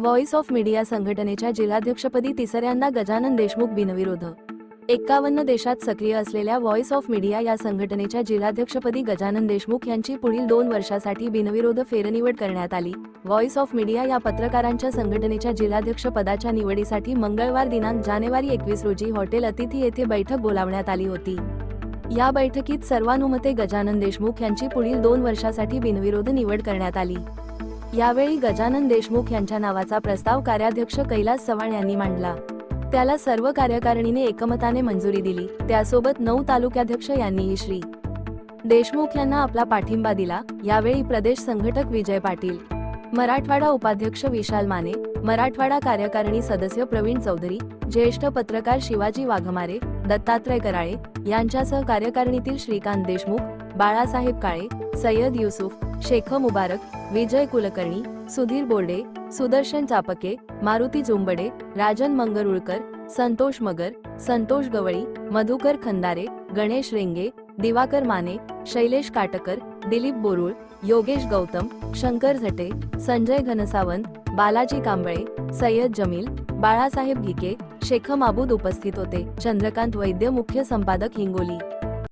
Voice of media संघटनेच्या जिल्हाध्यक्षपदी तिसऱ्यांदा गजानन देशमुख बिनविरोध. एक्कावन्न देशात सक्रिय असलेल्या व्हॉइस ऑफ मीडिया या संघटनेच्या जिल्हाध्यक्षपदी गजानन देशमुख यांची पुढील दोन वर्षासाठी बिनविरोध फेरनिवड करण्यात आली. व्हॉइस ऑफ मीडिया या पत्रकारांच्या संघटनेच्या जिल्हाध्यक्ष पदाच्या निवडीसाठी मंगळवार दिनांक जानेवारी एकवीस रोजी हॉटेल अतिथी येथे बैठक बोलावण्यात आली होती. या बैठकीत सर्वानुमते गजानन देशमुख यांची पुढील दोन वर्षासाठी बिनविरोध निवड करण्यात आली. यावेळी गजानन देशमुख यांच्या नावाचा प्रस्ताव कार्याध्यक्ष कैलास चव्हाण यांनी मांडला. त्याला सर्व कार्यकारिणीने एकमताने मंजुरी दिली. त्यासोबत नऊ तालुक्याध्यक्ष यांनीही श्री. देशमुख यांना आपला पाठिंबा दिला. यावेळी प्रदेश संघटक विजय पाटील मराठवाडा उपाध्यक्ष विशाल माने मराठवाडा कार्यकारिणी सदस्य प्रवीण चौधरी ज्येष्ठ पत्रकार शिवाजी वाघमारे दत्तात्रय कराळे यांच्यासह कार्यकारिणीतील श्रीकांत देशमुख बाळासाहेब काळे सय्यद युसुफ शेख मुबारक विजय कुलकर्णी सुधीर बोर्डे सुदर्शन चापके मारुती जुंबडे राजन मंगरुळकर संतोष मगर संतोष गवळी मधुकर खंदारे गणेश रेंगे दिवाकर माने शैलेश काटकर दिलीप बोरुळ योगेश गौतम शंकर झटे संजय घनसावंत बालाजी कांबळे सय्यद जमील बाळासाहेब घिके शेख माबूद उपस्थित होते. चंद्रकांत वैद्य मुख्य संपादक हिंगोली.